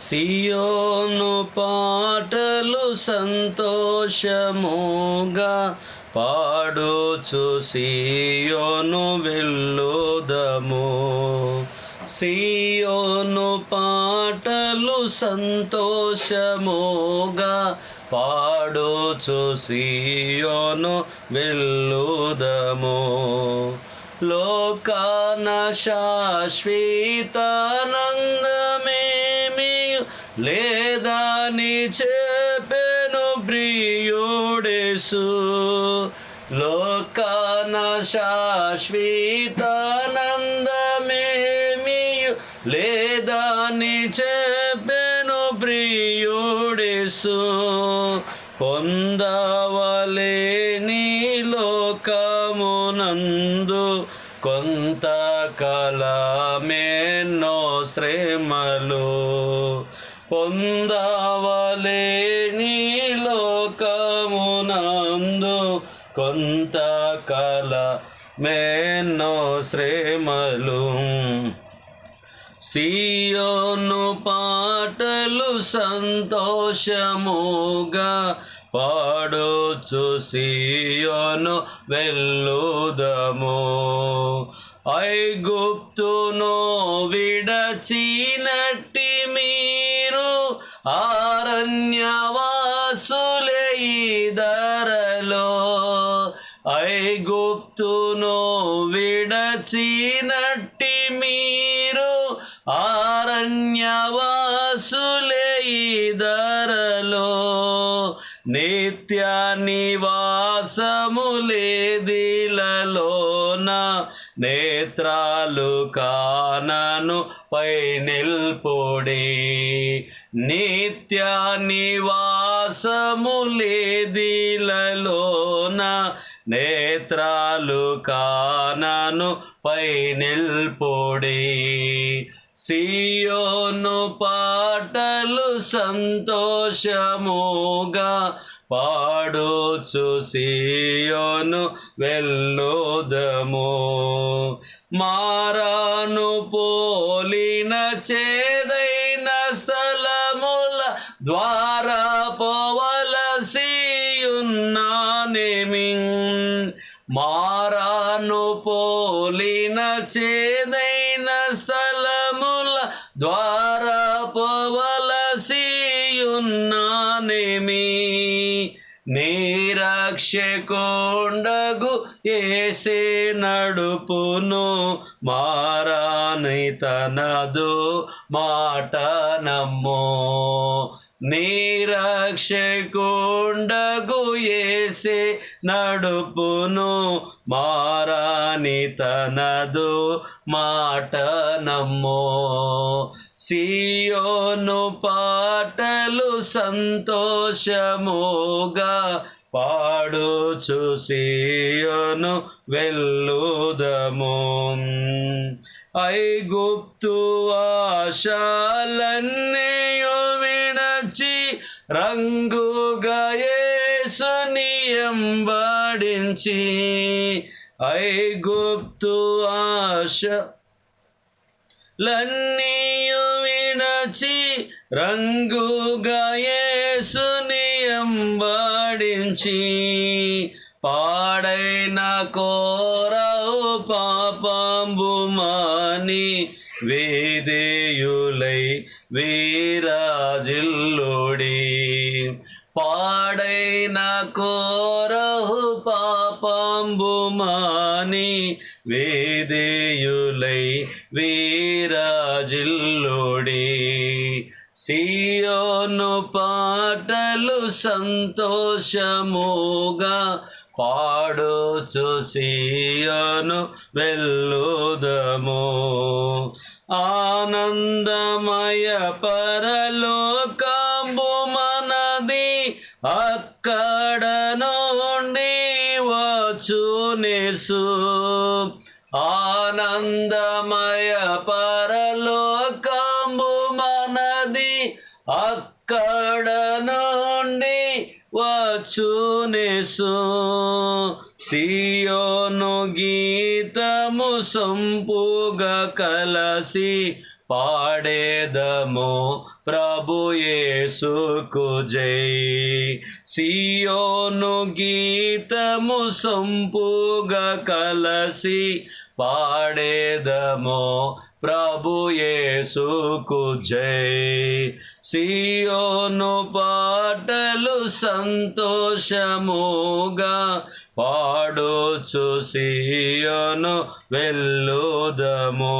సియోను పాటలు సంతోషముగా పాడుచు సియోను వెళ్ళుదము సియోను పాటలు సంతోషముగా పాడుచు సియోను వెళ్ళుదము లోకాన శాశ్వతనందమేమి లేదని చెప్పెను ప్రియుడేసు లోకాన శాశ్వతనందమేమి లేదని చెప్పెను ప్రియుడేసు పొందవలేని లోకమునందు కొంత కలమెన్నో శ్రేమ శ్రమలు కొంత లోకమునందు కొంతకాలమేన్నో శ్రేమలు. సియోను పాటలు సంతోషముగా పాడుచు సియోను వెళ్ళుదము ఐగుప్తును విడచినట్టి మీ ఆరణ్యవాసులే ధరలో ఐగుప్తును విడచినట్టి మీరు ఆరణ్యవాసులే ధరలో నిత్య నివాసములేదిలలోన నేత్రాలు కానను పై నిల్పొడే. నిత్య నివాసములేదిలలోన నేత్రాలు కానను పై నిల్పొడి. సియోను పాటలు సంతోషముగా పాడుచు సియోను వెళ్ళుదము మారాను పోలిన చేదై మారాను పోలిన చేదైన స్థలముల ద్వారా పోవలసియున్నానేమి? రక్షకుండగు ఏసే నడుపును మారాని తనదు మాట నమ్మో. నిరక్షకుండగు ఏసే నడుపును మారాని తనదు మాట నమ్మో. సియోను పాటలు సంతోషముగా పాడు సియోను వెళ్ళుదము ఐగుప్తు ఆశాలన్నయో విడచి రంగుగా ఐ ఐగుప్తు ఆశ లన్నీయు విడచి రంగుగా నుంచి పాడైన కోరవు పాపంబు మాని వేదేయులై వీరాజిల్లుడి. పాడైన కోరహు పాపంబు మాని వేదేయులై వీరాజిల్లుడి. సియోను పాటలు సంతోషముగా పాడుచు సియోను వెళ్ళుదము ఆనందమయ పరలోకంబు మనది అక్కడ నుండి వచ్చునేసు ఆనందమయ పరలోకంబు మనది అక్క వచ్చునేసు. సియోను గీతము సంపూగ కలసి పాడేదము ప్రభు యేసుకు జై. సియోను గీతము సంపుగా కలసి పాడేదము ప్రభు యేసుకు జై. సియోను పాటలు సంతోషముగా పాడుచు సియోను వెళ్ళుదము